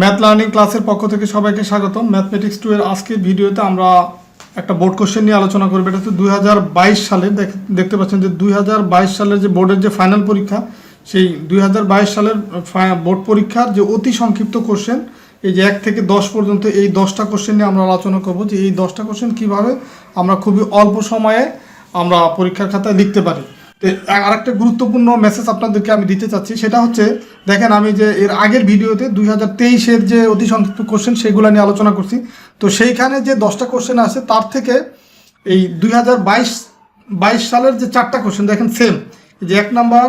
Math learning ক্লাসের পক্ষ থেকে সবাইকে স্বাগতম। ম্যাথমেটিক্স টু এর আজকের ভিডিওতে আমরা একটা বোর্ড কোশ্চেন নিয়ে আলোচনা করব। এটা হচ্ছে দুই হাজার বাইশ সালে। দেখ- দেখতে পাচ্ছেন যে দুই হাজার বাইশ সালের যে বোর্ডের যে ফাইনাল পরীক্ষা, সেই দুই হাজার বাইশ সালের বোর্ড পরীক্ষার যে অতি সংক্ষিপ্ত কোশ্চেন এই যে এক থেকে দশ পর্যন্ত এই দশটা কোশ্চেন নিয়ে আমরা আলোচনা করব যে এই দশটা কোশ্চেন কীভাবে আমরা খুবই অল্প সময়ে আমরা পরীক্ষার খাতায় লিখতে পারি। আর একটা গুরুত্বপূর্ণ মেসেজ আপনাদেরকে আমি দিতে চাচ্ছি, সেটা হচ্ছে, দেখেন আমি যে এর আগের ভিডিওতে দুই হাজার তেইশের যে অতি সংক্ষিপ্ত কোশ্চেন সেগুলো নিয়ে আলোচনা করছি। তো সেইখানে যে দশটা কোশ্চেন আছে, তার থেকে এই দুই হাজার বাইশ বাইশ সালের যে চারটা কোশ্চেন দেখেন সেম যে এক নাম্বার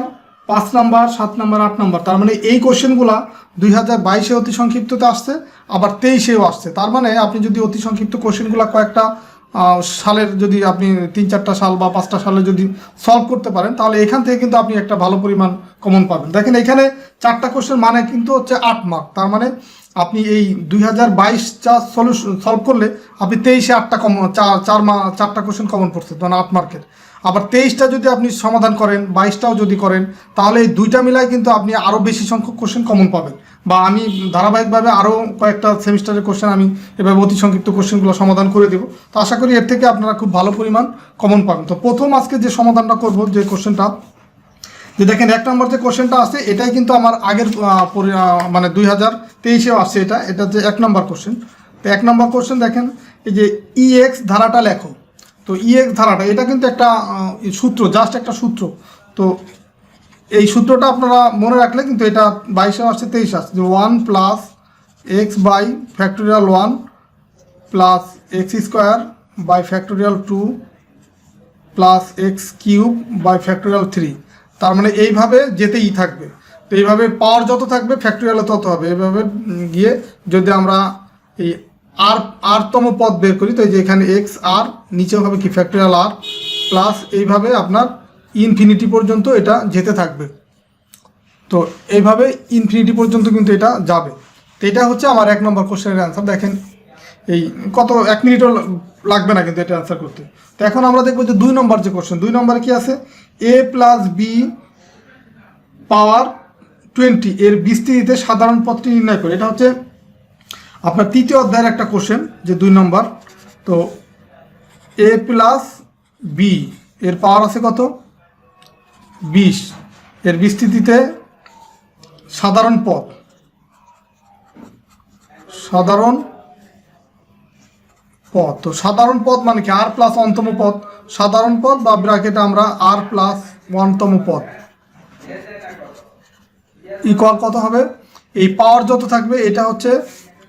পাঁচ নাম্বার সাত নাম্বার আট নাম্বার তার মানে এই কোশ্চেনগুলা দুই হাজার বাইশে অতি সংক্ষিপ্ততে আসছে, আবার তেইশেও আসছে। তার মানে আপনি যদি অতি সংক্ষিপ্ত কোশ্চেনগুলো কয়েকটা সালের যদি আপনি তিন, চারটা সাল বা পাঁচটা সালে যদি সলভ করতে পারেন, তাহলে এখান থেকে কিন্তু আপনি একটা ভালো পরিমাণ কমন পাবেন। দেখেন, এখানে চারটা কোশ্চেন মানে কিন্তু হচ্ছে আট মার্ক তার মানে আপনি এই দুই হাজার বাইশটা সলিউশন সলভ করলে আপনি তেইশে আটটা কমন চার চার মা, চারটা কোশ্চেন কমন পড়ছে মানে আট মার্কের আবার তেইশটা যদি আপনি সমাধান করেন, বাইশটাও যদি করেন, তাহলে এই দুইটা মিলাই কিন্তু আপনি আরও বেশি সংখ্যক কোশ্চেন কমন পাবেন। বা আমি ধারাবাহিকভাবে আরও কয়েকটা সেমিস্টারের কোশ্চেন আমি এভাবে অতি সংক্ষিপ্ত কোশ্চেনগুলো সমাধান করে দেবো। তো আশা করি এর থেকে আপনারা খুব ভালো পরিমাণ কমন পাবেন। তো প্রথম আজকে যে সমাধানটা করব, যে কোশ্চেনটা যে দেখেন এক নম্বর যে কোশ্চেনটা আছে, এটাই কিন্তু আমার আগের মানে দুই হাজার তেইশেও আসছে এটা। এটা যে এক নম্বর কোশ্চেন তো এক নম্বর কোশ্চেন দেখেন, এই যে ইএক্স ধারাটা লেখো। তো ইএক্স ধারাটা, এটা কিন্তু একটা সূত্র জাস্ট একটা সূত্র। তো এই সূত্রটা আপনারা মনে রাখলে কিন্তু এটা বাইশে আসছে তেইশ আসছে, যে one plus x by factorial one plus x square by factorial two plus x cube by factorial three তার মানে এইভাবে যেতেই থাকবে। তো এইভাবে পাওয়ার যত থাকবে ফ্যাক্টোরিয়ালে তত হবে। এইভাবে গিয়ে যদি আমরা এই আর আরতম পদ বের করি, তো এই যে এখানে এক্স আর নিচেও হবে কি? ফ্যাক্টোরিয়াল আর প্লাস এইভাবে আপনার ইনফিনিটি পর্যন্ত এটা যেতে থাকবে। তো এইভাবে ইনফিনিটি পর্যন্ত কিন্তু এটা যাবে। তো এটা হচ্ছে আমার এক নম্বর কোশ্চেনের অ্যান্সার দেখেন, এই কত, এক মিনিটও লাগবে না কিন্তু এটা অ্যান্সার করতে। তো এখন আমরা দেখব যে দুই নম্বর যে কোশ্চেন দুই নম্বরে কি আছে? A plus B power twenty এর বিস্তৃতিতে সাধারণ পথটি নির্ণয় করে। এটা হচ্ছে আপনার তৃতীয় অধ্যায়ের একটা কোশ্চেন যে দুই নম্বর তো এ প্লাস বি এর পাওয়ার আছে কত? বিশ। এর বিস্তৃতিতে সাধারণ পথ সাধারণ পথ তো সাধারণ পথ মানে কি? আর প্লাস অন্তম পথ সাধারণ পথ বা ব্র্যাকেটে আমরা আর প্লাস ওয়ানতম পথ ইকুয়াল কত হবে? এই পাওয়ার যত থাকবে, এটা হচ্ছে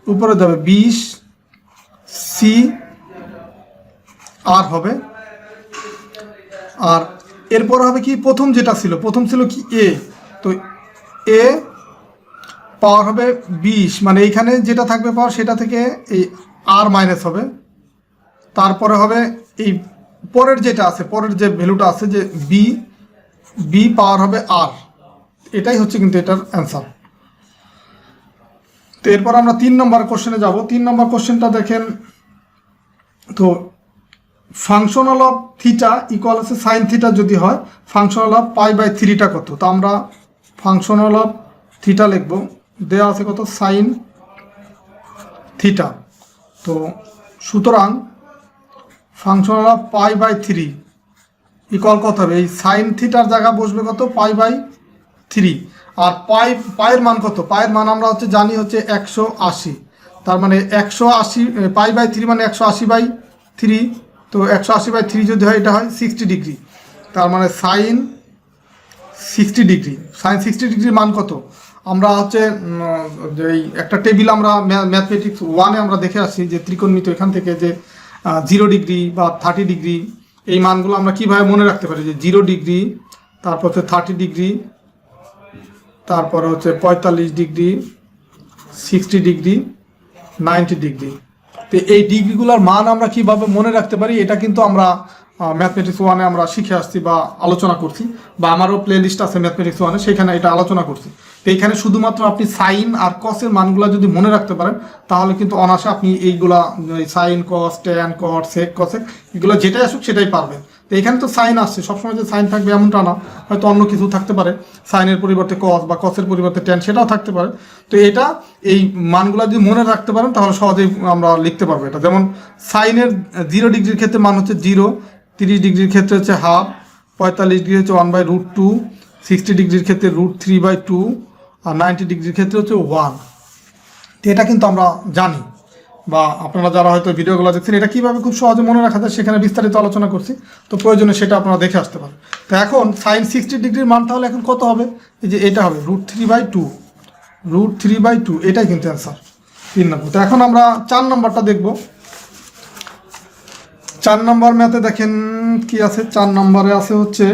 উপরে যাবে বিশ, সি, আর হবে। আর এরপর হবে কি, প্রথম যেটা ছিল, প্রথম ছিল কি এ তো এ পাওয়ার হবে বিশ মানে এইখানে যেটা থাকবে পাওয়ার সেটা থেকে এই আর মাইনাস হবে। তারপরে হবে এই পরের যেটা আছে, পরের যে ভ্যালুটা আছে যে বি বি পাওয়ার হবে আর এটাই হচ্ছে কিন্তু এটার অ্যান্সার তো এরপর আমরা তিন নম্বর কোশ্চেনে যাব। তিন নম্বর কোশ্চেনটা দেখেন, তো ফাংশনাল অফ থিটা ইকুয়াল আছে সাইন থিটা যদি হয় ফাংশনাল অফ পাই বাই থ্রিটা কত? তো আমরা ফাংশনাল অফ থিটা লিখব। দেওয়া আছে কত? সাইন থিটা তো সুতরাং functional of pi by three equal কত হবে? এই সাইন থিটার জায়গা বসবে কত? পাই বাই থ্রি আর পাই পায়ের মান কত? পায়ের মান আমরা হচ্ছে জানি হচ্ছে একশো আশি। তার মানে একশো আশি পাই বাই থ্রি মানে একশো আশি বাই থ্রি তো একশো আশি বাই থ্রি যদি হয়, এটা হয় সিক্সটি ডিগ্রি। তার মানে sine sixty degree. Sine sixty ডিগ্রির মান কত? আমরা হচ্ছে এই একটা টেবিল আমরা ম্যাথমেটিক্স ওয়ানে আমরা দেখে আসি যে ত্রিকোণমিত এখান থেকে যে জিরো ডিগ্রি বা থার্টি ডিগ্রি, এই মানগুলো আমরা কীভাবে মনে রাখতে পারি? যে জিরো ডিগ্রি, তারপর হচ্ছে থার্টি ডিগ্রি তারপরে হচ্ছে পঁয়তাল্লিশ degree, sixty degree, ninety degree. তো এই ডিগ্রিগুলোর মান আমরা কীভাবে মনে রাখতে পারি, এটা কিন্তু আমরা ম্যাথমেটিক্স ওয়ানে আমরা শিখে আসছি বা আলোচনা করছি, বা আমারও প্লে লিস্ট আছে ম্যাথমেটিক্স ওয়ানে সেখানে এটা আলোচনা করছি। তো এইখানে শুধুমাত্র আপনি সাইন আর কসের মানগুলো যদি মনে রাখতে পারেন, তাহলে কিন্তু অনাসে আপনি এইগুলা sine cos tan cot sec cosec এগুলো যেটাই আসুক সেটাই পারবেন। তো এখানে তো সাইন আসছে। সবসময় যে সাইন থাকবে এমনটা না। হয়তো অন্য কিছু থাকতে পারে। সাইনের পরিবর্তে কস বা কসের পরিবর্তে ট্যান সেটাও থাকতে পারে। তো এটা এই মানগুলো যদি মনে রাখতে পারেন, তাহলে সহজেই আমরা লিখতে পারব এটা। যেমন সাইনের জিরো ডিগ্রির ক্ষেত্রে মান হচ্ছে জিরো তিরিশ ডিগ্রির ক্ষেত্রে হচ্ছে হাফ পঁয়তাল্লিশ ডিগ্রি হচ্ছে one by root two sixty ডিগ্রির ক্ষেত্রে রুট থ্রি বাই টু আর নাইনটি ডিগ্রির ক্ষেত্রে হচ্ছে ওয়ান এটা কিন্তু আমরা জানি। বা আপনারা যারা হয়তো ভিডিওগুলো দেখছেন, এটা কীভাবে খুব সহজে মনে রাখা যায় সেখানে বিস্তারিত আলোচনা করছি। তো প্রয়োজনে সেটা আপনারা দেখে আসতে পারেন। তো এখন সাইন সিক্সটি ডিগ্রির মান তাহলে এখন কত হবে? এই যে এটা হবে root three by two root three by two এটাই কিন্তু অ্যান্সার তিন নম্বর। তো এখন আমরা চার নম্বরটা দেখব। চার নম্বর ম্যাথে দেখেন কি আছে? চার নম্বরে আছে হচ্ছে,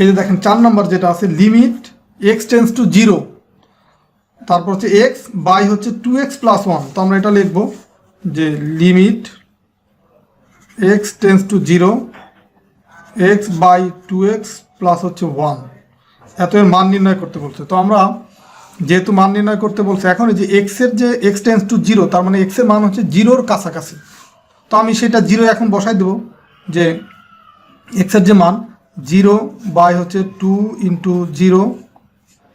এই যে দেখেন, চার নম্বর যেটা আছে limit x tends to zero তারপর হচ্ছে এক্স বাই হচ্ছে টু এক্স প্লাস ওয়ান তো আমরা এটা লিখব যে limit x tends to zero x by two x plus হচ্ছে ওয়ান এত এর মান নির্ণয় করতে বলছে। তো আমরা যেহেতু মান নির্ণয় করতে বলছে, এখন যে এক্সের যে এক্স টেন্স টু জিরো তার মানে এক্সের মান হচ্ছে জিরোর কাছাকাছি। তো আমি সেটা জিরো এখন বসাই দেবো যে এক্সের যে মান জিরো বাই হচ্ছে টু ইন্টু জিরো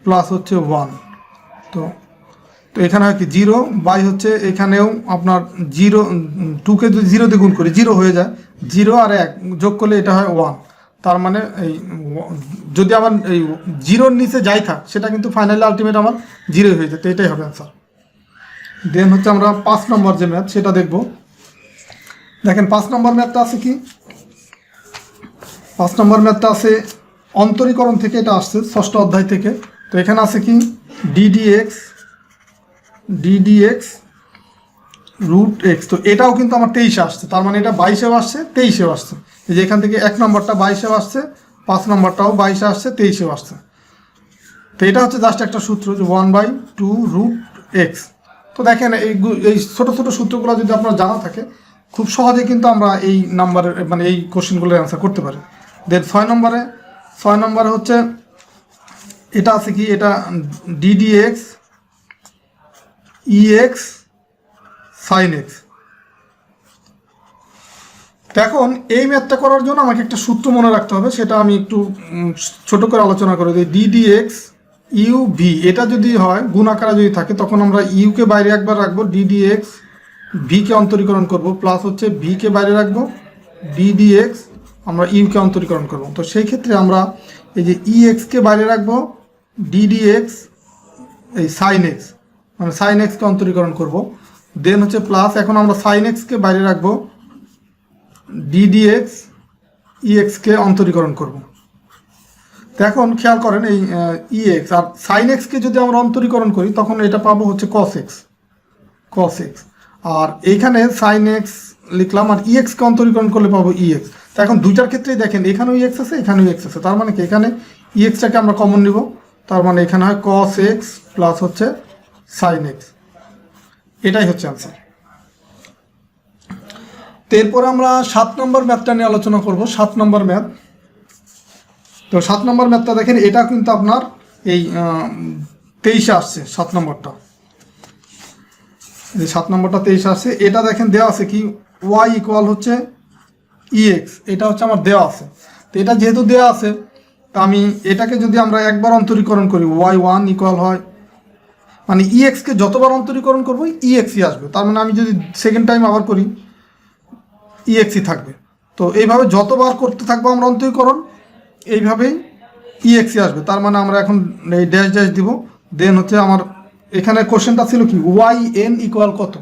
প্লাস হচ্ছে ওয়ান তো তো এখানে হয় কি জিরো বাই হচ্ছে এখানেও আপনার জিরো টুকে যদি জিরো দিয়ে গুণ করি জিরো হয়ে যায়। জিরো আর এক যোগ করলে এটা হয় ওয়ান তার মানে এই যদি আমার এই জিরোর নিচে যাই থাক, সেটা কিন্তু ফাইনালি আলটিমেট আমার জিরো হয়ে যায়। তো এটাই হবে অ্যান্সার দেন হচ্ছে আমরা পাঁচ নম্বর যে ম্যাথ সেটা দেখব। দেখেন, পাঁচ নম্বর ম্যাথটা আছে কি? পাঁচ নম্বর ম্যাথটা আছে অন্তরীকরণ থেকে এটা আসছে, ষষ্ঠ অধ্যায় থেকে। তো এখানে আছে কি? ডিডিএক্স ডিডিএক্স রুট এক্স তো এটাও কিন্তু আমার তেইশে আসছে, তার মানে এটা বাইশেও আসছে, তেইশেও আসছে। এই যে এখান থেকে এক নম্বরটা বাইশেও আসছে, পাঁচ নম্বরটাও বাইশে আসছে, তেইশেও আসছে। তো এটা হচ্ছে জাস্ট একটা সূত্র, যে one by two root x তো দেখেন, এই এই ছোটো ছোটো সূত্রগুলো যদি আপনার জানা থাকে, খুব সহজে কিন্তু আমরা এই নাম্বারের মানে এই কোশ্চেনগুলোর অ্যান্সার করতে পারি। দেন ছয় নম্বরে ছয় নম্বরে হচ্ছে এটা আছে কি? এটা ডিডিএক্স ইএক্স সাইন এক্স এখন এই ম্যাথটা করার জন্য আমাকে একটা সূত্র মনে রাখতে হবে, সেটা আমি একটু ছোট করে আলোচনা করে দিই। ডিডিএক্স ইউ ভি এটা যদি হয়, গুণ আকারে যদি থাকে, তখন আমরা ইউকে বাইরে একবার রাখব ডিডি ডিডিএক্স ভিকে অন্তরীকরণ করব প্লাস হচ্ছে ভিকে বাইরে রাখব ডিডিএক্স আমরা ইউকে অন্তরীকরণ করব। তো সেই ক্ষেত্রে আমরা এই যে ইএক্সকে বাইরে রাখব ডিডিএক্স এই সাইন এক্স মানে সাইন এক্সকে অন্তরীকরণ করব। দেন হচ্ছে প্লাস এখন আমরা সাইন এক্সকে বাইরে রাখব। ডিডিএক্স ইএক্সকে অন্তরীকরণ করব। তো এখন খেয়াল করেন এই ইএক্স আর সাইন এক্সকে যদি আমরা অন্তরীকরণ করি, তখন এটা পাবো হচ্ছে কস এক্স কস এক্স আর এইখানে সাইন এক্স লিখলাম, আর ইএক্সকে অন্তরীকরণ করলে পাবো ইএক্স তো এখন দুইটার ক্ষেত্রেই দেখেন, এখানেও ইএক্স আছে, এখানেও এক্স আছে। তার মানে কি? এখানে ইএক্সটাকে আমরা কমন নিব। তার মানে এখানে হয় কস এক্স প্লাস হচ্ছে সাইন এক্স এটাই হচ্ছে আনসার তো এরপর আমরা সাত নম্বর ম্যাথটা নিয়ে আলোচনা করব, সাত নম্বর ম্যাথ তো সাত নম্বর ম্যাথটা দেখেন, এটা কিন্তু আপনার এই তেইশে আসছে সাত নম্বরটা। এই সাত নম্বরটা তেইশে আসছে, এটা দেখেন দেওয়া আছে কি? ওয়াই ইকুয়াল হচ্ছে ইএক্স এটা হচ্ছে আমার দেওয়া আছে। তো এটা যেহেতু দেওয়া আছে আমি এটাকে যদি আমরা একবার অন্তরীকরণ করি ওয়াই ওয়ান ইকুয়াল হয় মানে ইএক্সকে যতবার অন্তরীকরণ করব ইএক্সই আসবে। তার মানে আমি যদি সেকেন্ড টাইম আবার করি ইএক্সই থাকবে। তো এইভাবে যতবার করতে থাকব আমরা অন্তরীকরণ, এইভাবেই ইএক্সই আসবে। তার মানে আমরা এখন এই ড্যাশ ড্যাশ দিব। দেন হচ্ছে আমার এখানে কোশ্চেনটা ছিল কি? ওয়াই এন ইকুয়াল কত?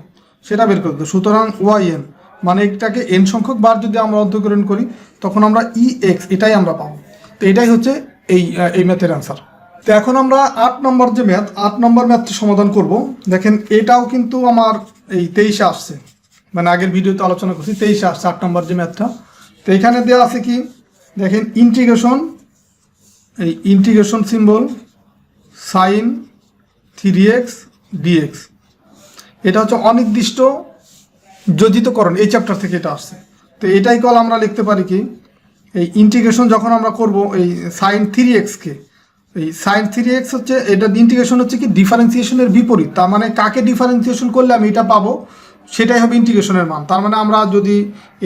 সেটা বের করতে সুতরাং ওয়াই এন মানে এটাকে এন সংখ্যক বার যদি আমরা অন্তরীকরণ করি, তখন আমরা ই এক্স এটাই আমরা পাবো। তো এটাই হচ্ছে এই এই ম্যাথের অ্যান্সার তো এখন আমরা আট নম্বর যে ম্যাথ, আট নম্বর ম্যাথটি সমাধান করব। দেখেন, এটাও কিন্তু আমার এই তেইশে আসছে। মানে আগের ভিডিওতে আলোচনা করছি, তেইশে আসছে আট নম্বর যে ম্যাথটা। তো এখানে দেওয়া আছে কি? দেখেন ইন্টিগ্রেশন এই integration symbol sine three x d x এটা হচ্ছে অনির্দিষ্ট যোজিতকরণ, এই চ্যাপ্টার থেকে এটা আসছে। তো এটাই কল আমরা লিখতে পারি কি? এই ইন্টিগ্রেশন যখন আমরা করব, এই সাইন থ্রি এক্সকে এই সাইন থ্রি এক্স হচ্ছে, এটা ইন্টিগ্রেশন হচ্ছে কি ডিফারেন্সিয়েশনের বিপরীত। তার মানে কাকে ডিফারেন্সিয়েশন করলে আমি এটা পাবো, সেটাই হবে ইন্টিগ্রেশনের মান। তার মানে আমরা যদি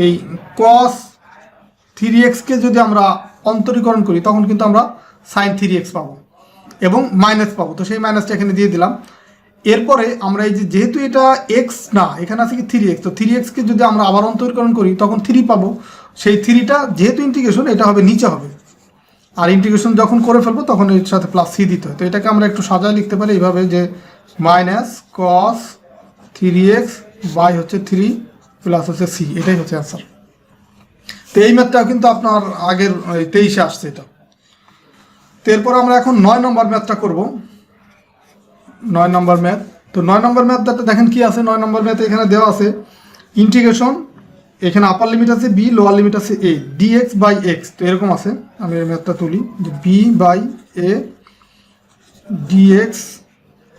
এই কস থ্রি এক্সকে যদি আমরা অন্তরীকরণ করি, তখন কিন্তু আমরা সাইন থ্রি এক্স পাবো এবং মাইনাস পাবো। তো সেই মাইনাসটা এখানে দিয়ে দিলাম। এরপরে আমরা এই যে, যেহেতু এটা এক্স না, এখানে আছে কি থ্রি এক্স তো থ্রি এক্সকে যদি আমরা আবার অন্তরীকরণ করি, তখন থ্রি পাবো। সেই থ্রিটা যেহেতু ইন্টিগ্রেশন এটা হবে, নিচে হবে। আর ইন্টিগ্রেশন যখন করে ফেলব, তখন এর সাথে প্লাস সি দিতে হয়। তো এটাকে আমরা একটু সাজায় লিখতে পারি এইভাবে যে minus cos three x by হচ্ছে থ্রি প্লাস হচ্ছে সি এটাই হচ্ছে অ্যান্সার তো এই ম্যাথটাও কিন্তু আপনার আগের তেইশে আসছে এটা। তো এরপর আমরা এখন নয় নম্বর ম্যাথটা করব। নয় নম্বর ম্যাথ তো নয় নম্বর ম্যাথটা দেখেন কি আছে? নয় নম্বর ম্যাথ এখানে দেওয়া আছে। ইন্টিগ্রেশন এখানে আপার লিমিট আছে বি লোয়ার লিমিট আছে A D X by X তো এরকম আছে। আমি এই ম্যাথটা তুলি, যে বি বাই এ ডিএক্স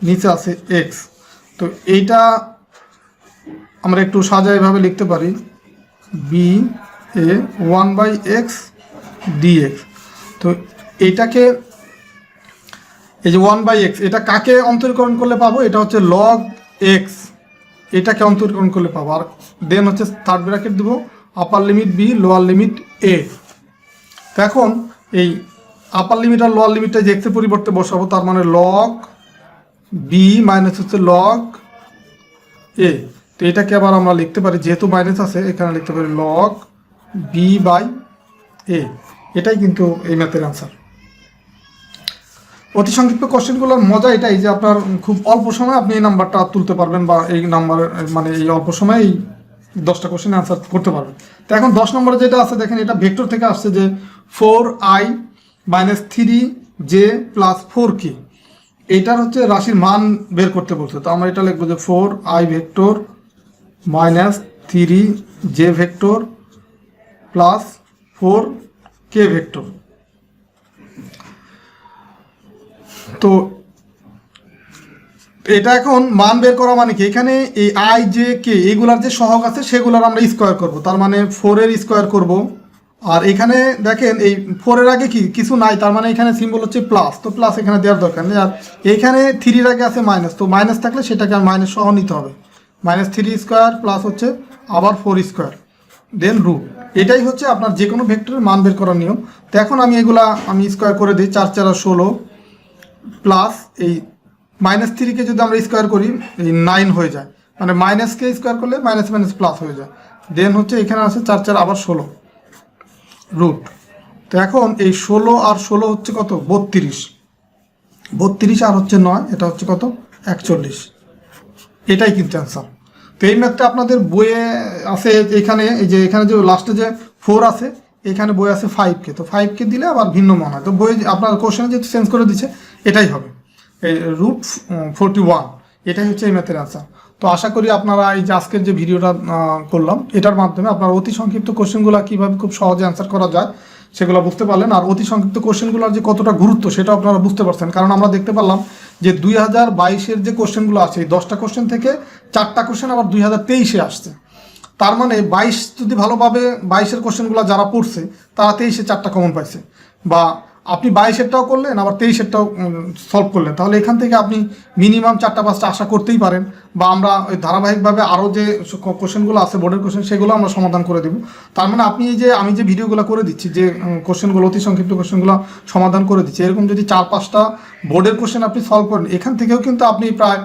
নিচে আছে এক্স তো এইটা আমরা একটু সাজায় এভাবে লিখতে পারি B A one by X d x তো এইটাকে এই যে ওয়ান বাই এক্স এটা কাকে অন্তরীকরণ করলে পাবো? এটা হচ্ছে লগ এক্স এটাকে অন্তরীকরণ করলে পাবো। আর দেন হচ্ছে থার্ড ব্র্যাকেট দেবো upper limit B lower limit A তো এখন এই আপার লিমিট আর লোয়ার লিমিটটা যে এক্সের পরিবর্তে বসাবো, তার মানে লগ বি মাইনাস হচ্ছে লগ এ তো এটাকে আবার আমরা লিখতে পারি, যেহেতু মাইনাস আছে, এখানে লিখতে পারি লগ বি বাই এ এটাই কিন্তু এই ম্যাথের অ্যান্সার অতি সংক্ষিপ্ত কোশ্চেনগুলোর মজা এটাই যে আপনার খুব অল্প সময় আপনি এই নাম্বারটা তুলতে পারবেন বা এই নাম্বার মানে এই অল্প সময়ে এই দশটা কোশ্চেন অ্যান্সার করতে পারবেন। তো এখন দশ নম্বরে যেটা আছে, দেখেন এটা ভেক্টর থেকে আসছে যে four I minus three J plus four K এইটার হচ্ছে রাশির মান বের করতে বলছে। তো আমরা এটা লিখব যে four I vector minus three J vector plus four K vector তো এটা এখন মান বের করা মানে কি? এখানে এই আই জে কে এগুলার যে সহগ আছে, সেগুলার আমরা স্কোয়ার করব। তার মানে ফোরের স্কোয়ার করব। আর এখানে দেখেন, এই ফোরের আগে কি? কিছু নাই। তার মানে এখানে সিম্বল হচ্ছে প্লাস তো প্লাস এখানে দেওয়ার দরকার নেই। আর এখানে থ্রির আগে আছে মাইনাস তো মাইনাস থাকলে সেটাকে আর মাইনাস সহ নিতে হবে। মাইনাস থ্রি স্কোয়ার প্লাস হচ্ছে আবার ফোর স্কোয়ার দেন রুট এটাই হচ্ছে আপনার যে কোনো ভেক্টরের মান বের করার নিয়ম। তো এখন আমি এগুলা, আমি স্কোয়ার করে দিই, চার চার ষোলো। প্লাস এই মাইনাস থ্রিকে যদি আমরা স্কোয়ার করি, এই নাইন হয়ে যায়। মানে মাইনাসকে স্কোয়ার করলে মাইনাস মাইনাস প্লাস হয়ে যায়। দেন হচ্ছে এখানে আছে চার চার, আবার ষোলো। রুট তো এখন এই ষোলো আর ষোলো হচ্ছে কত? বত্রিশ। বত্রিশ আর হচ্ছে নয়, এটা হচ্ছে কত? একচল্লিশ। এটাই কিন্তু অ্যান্সার তো এই ম্যাথটা আপনাদের বইয়ে আছে এখানে, এই যে এখানে যে লাস্টে যে ফোর আছে, এখানে বই আছে ফাইভকে তো ফাইভকে দিলে আবার ভিন্ন মনে হয়। তো বই আপনার কোশ্চেনে যেহেতু চেঞ্জ করে দিচ্ছে এটাই হবে। রুট ফোরটি ওয়ান এটাই হচ্ছে এই ম্যাথের অ্যান্সার তো আশা করি আপনারা এই যে আজকের যে ভিডিওটা করলাম, এটার মাধ্যমে আপনারা অতি সংক্ষিপ্ত কোশ্চেনগুলো কীভাবে খুব সহজে অ্যান্সার করা যায় সেগুলো বুঝতে পারলেন। আর অতি সংক্ষিপ্ত কোশ্চেনগুলোর যে কতটা গুরুত্ব সেটা আপনারা বুঝতে পারছেন। কারণ আমরা দেখতে পারলাম যে দুই হাজার বাইশের যে কোশ্চেনগুলো আছে, এই দশটা কোশ্চেন থেকে চারটা কোশ্চেন আবার দুই হাজার তেইশে আসছে। তার মানে বাইশ যদি ভালোভাবে বাইশের কোশ্চেনগুলো যারা পড়ছে, তারা তেইশে চারটা কমন পাইছে। বা আপনি বাইশেরটাও করলেন, আবার তেইশেরটাও সলভ করলেন। তাহলে এখান থেকে আপনি মিনিমাম চারটা পাঁচটা আশা করতেই পারেন বা আমরা ওই ধারাবাহিকভাবে আরও যে কোশ্চেনগুলো আছে বোর্ডের কোশ্চেন সেগুলো আমরা সমাধান করে দেবো। তার মানে আপনি যে, আমি যে ভিডিওগুলো করে দিচ্ছি, যে কোশ্চেনগুলো অতি সংক্ষিপ্ত কোশ্চেনগুলো সমাধান করে দিচ্ছি, এরকম যদি চার পাঁচটা বোর্ডের কোশ্চেন আপনি সলভ করেন, এখান থেকেও কিন্তু আপনি প্রায়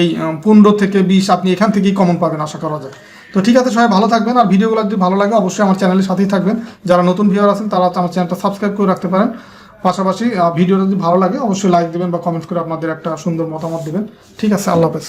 এই পনেরো থেকে বিশ আপনি এখান থেকেই কমন পাবেন, আশা করা যায়। তো ঠিক আছে, সবাই ভালো থাকবেন, আর ভিডিওগুলো যদি ভালো লাগে, অবশ্যই আমার চ্যানেলের সাথেই থাকবেন। যারা নতুন ভিউয়ার আছেন, তারা আমার চ্যানেলটা সাবস্ক্রাইব করে রাখতে পারেন। পাশাপাশি ভিডিওটা যদি ভালো লাগে, অবশ্যই লাইক দেবেন বা কমেন্ট করে আপনাদের একটা সুন্দর মতামত দেবেন। ঠিক আছে, আল্লাহ হাফেজ।